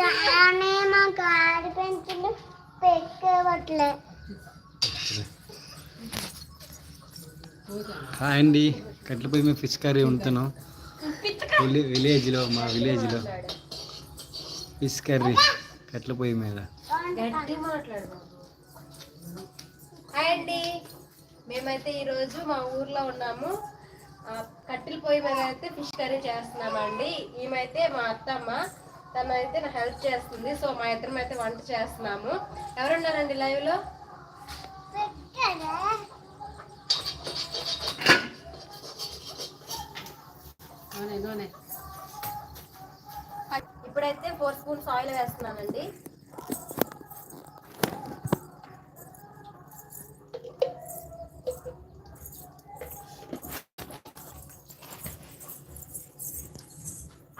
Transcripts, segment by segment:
రానే మా car పెంచులు పెట్టుకోవట్లే. Hi అండి. మీద ఫిష్ కర్రీ వండుతున్నాం. విలే విలేజ్లో మా విలేజ్లో. ఫిష్ కర్రీ కట్ల పొయ్యి మీద. గట్టి మాట్లాడు హాయ్ అండి. మేమైతే ఈరోజు మా ఊర్లో ఉన్నాము. కట్టెల పొయ్యి మీద అయితే ఫిష్ కర్రీ చేస్తున్నామండి. ఈమెయితే మా అత్తమ్మ తను అయితే నాకు హెల్ప్ చేస్తుంది. సో మా ఇద్దరం అయితే వంట చేస్తున్నాము. ఎవరున్నారండి లైవ్లో? ఇప్పుడైతే ఫోర్ స్పూన్స్ ఆయిల్ వేస్తున్నానండి.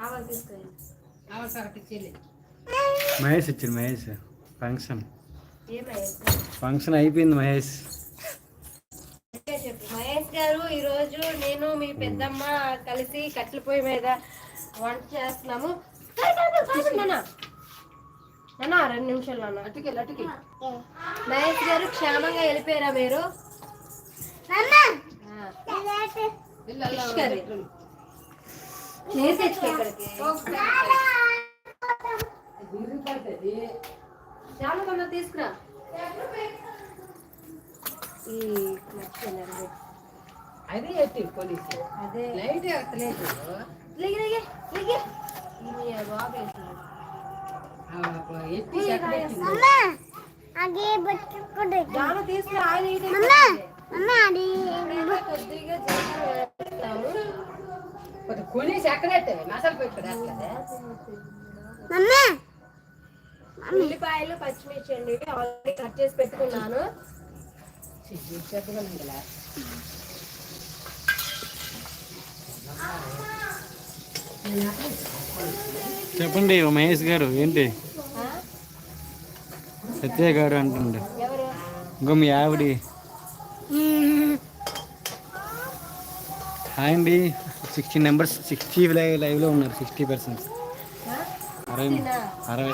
ఆవాలు తీసుకురండి మహేష్ ఇచ్చాడు మహేష్. ఫంక్షన్ ఫంక్షన్ అయిపోయింది మహేష్. మహేష్ గారు ఈరోజు నేను మీ పెద్దమ్మ కలిసి కట్టెల పొయ్యి మీద వంట చేస్తున్నాము. నాన్న. నాన్న రెండు నిమిషాలు నాన్న. అటుకెళ్ళి అటుకి మహేష్ గారు క్షేమంగా వెళ్ళిపోయారా మీరు. చేసి తెచ్చుకో ఇక్కడికి చాలా కన్నా తీసుకురా. ఈ. అదే ఎత్తి పోలీసు. అదే. లైట్ ఎత్తలేదు తీసుకురా ఆయన కొద్దిగా కొనేసి ఎక్కడ? మసాలా? మమ్మ ఉల్లిపాయలు పచ్చిమిర్చి అండి ఆల్రెడీ కట్ చేసి పెట్టుకున్నాను. చెప్పండి మహేష్ గారు ఏంటి? సత్య గారు అంటుండే ఇంకో మీ ఆవిడి హాయ్ అండి సిక్స్టీ నెంబర్స్ సిక్స్టీ లైవ్ లైవ్లో ఉన్నారు సిక్స్టీ పర్సెంట్? అరవై?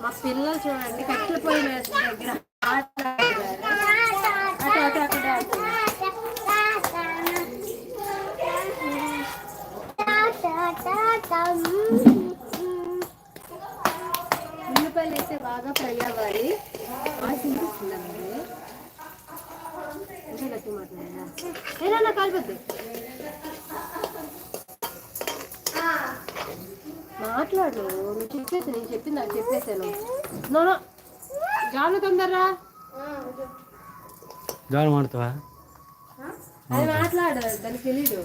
మా పిల్లలు చూడండి కట్టెల పొయ్యి దగ్గర. ఉల్లిపాయలు అయితే బాగా ఫ్రై అవ్వాలి ఇంకా గట్టి కలపద్దు మాట్లాడు నువ్వు చెప్పేసి నేను చెప్పింది నాకు చెప్పేసాను. నోనో జాను తొందరరా? జాలు మాడుతావా అది మాట్లాడు దానికి తెలీదు.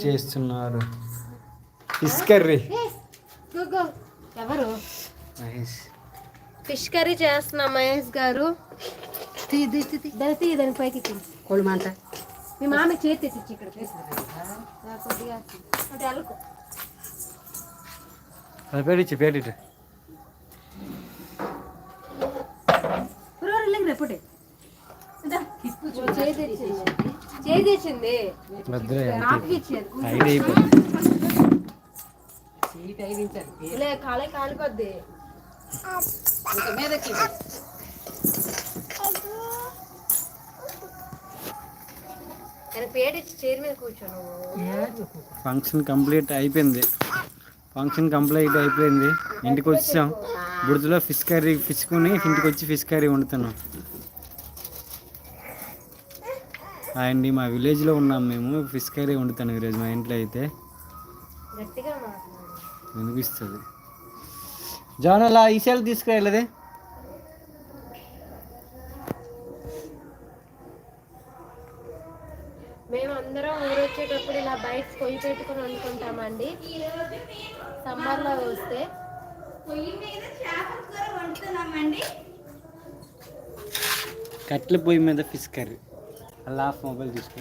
చేస్తున్నారు? Fish curry. ఏ, గో, గో. ఎవరు? ఫిష్ కర్రీ చేస్తున్నా మహేష్ గారు. దాని తీ దాని పైకి మంట మీ మామ చేతి తెచ్చి ఇక్కడ కొద్దిగా. అది పేడిచ్చు పేడిచ్చు ఊరు వెళ్ళకు రేపటి చేయి తెచ్చింది. చేయి తెచ్చింది భద్ర నాకు ఇచ్చేది ఐడి అయిపోతుంది సీట్ ఐదించారు లే కాలే కాలిపోద్ది ఇంక మీదకి కానీ పేట ఇచ్చి చైర్ మీద కూర్చో నువ్వు ఫంక్షన్ కంప్లీట్ అయిపోయింది. ఫంక్షన్ కంప్లీట్ అయిపోయింది. ఇంటికి వచ్చాం. బురదలో ఫిష్ కర్రీ ఫిష్ కొని ఇంటికి వచ్చి ఫిష్ కర్రీ వండుతున్నాం. అండి మా విలేజ్లో ఉన్నాం మేము. ఫిష్ కర్రీ వండుతాను ఈరోజు మా ఇంట్లో అయితే. వినిపిస్తుంది జాన్ అలా ఈ తీసుకురాలేదే మేము అందరం ఊరు వచ్చేటప్పుడు ఇలా బయట పొయ్యి పెట్టుకొని వండుకుంటామండి. సమ్మర్లో వస్తే. కట్ల పొయ్యి మీద ఫిష్ కర్రీ. అలా హాఫ్ మొబైల్ తీసుకో